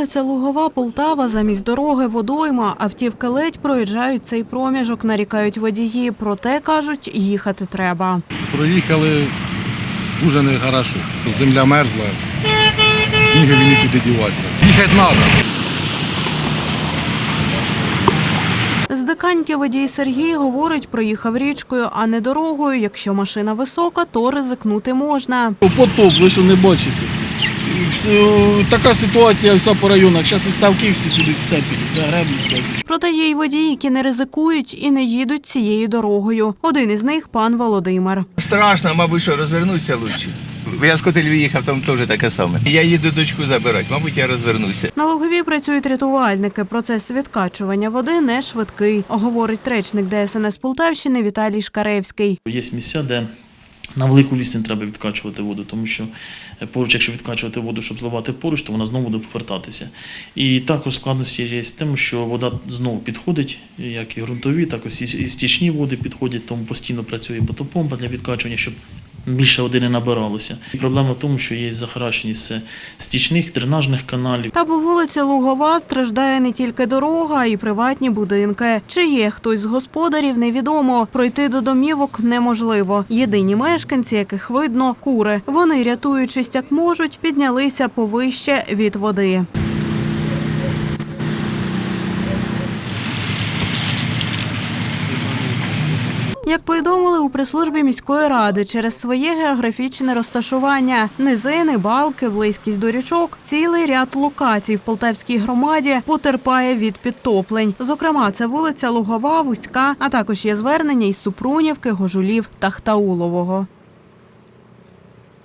Вулиця Лугова, Полтава, замість дороги водойма. Автівки ледь проїжджають цей проміжок, нарікають водії. Проте, кажуть, їхати треба. Проїхали дуже нехорошо. Земля мерзла, снігові нікуди діватися. Їхати треба. З диканьки водій Сергій говорить, проїхав річкою, а не дорогою. Якщо машина висока, то ризикнути можна. Потоп, ви що не бачите. Така ситуація вся по районах. Зараз і ставки всі підуть, все підуть, да, греблі ставки. Проте є й водії, які не ризикують і не їдуть цією дорогою. Один із них пан Володимир. Страшно, мабуть, що розвернуся лучше. Я з Котель їхав, там теж таке саме. Я їду дочку забирати, мабуть, я розвернуся. На Лугові працюють рятувальники. Процес відкачування води не швидкий, говорить речник ДСНС Полтавщини Віталій Шкаревський. Є місця, де на велику відстань треба відкачувати воду, тому що е, поруч, якщо відкачувати воду, щоб зливати поруч, то вона знову буде повертатися. І також складності є з тим, що вода знову підходить, як і ґрунтові, так і стічні води підходять, тому постійно працює потопомпа для відкачування, щоб більше води не набиралося. Проблема в тому, що є захаращеність стічних, дренажних каналів. Та по вулиці Лугова страждає не тільки дорога, а й приватні будинки. Чи є хтось з господарів, невідомо. Пройти до домівок неможливо. Єдині мешканці, яких видно, кури. Вони, рятуючись як можуть, піднялися повище від води. Як повідомили у прес-службі міської ради, через своє географічне розташування, низини, балки, близькість до річок, цілий ряд локацій в Полтавській громаді потерпає від підтоплень. Зокрема, це вулиця Лугова, Вузька, а також є звернення із Супрунівки, Гожулів та Хтаулового.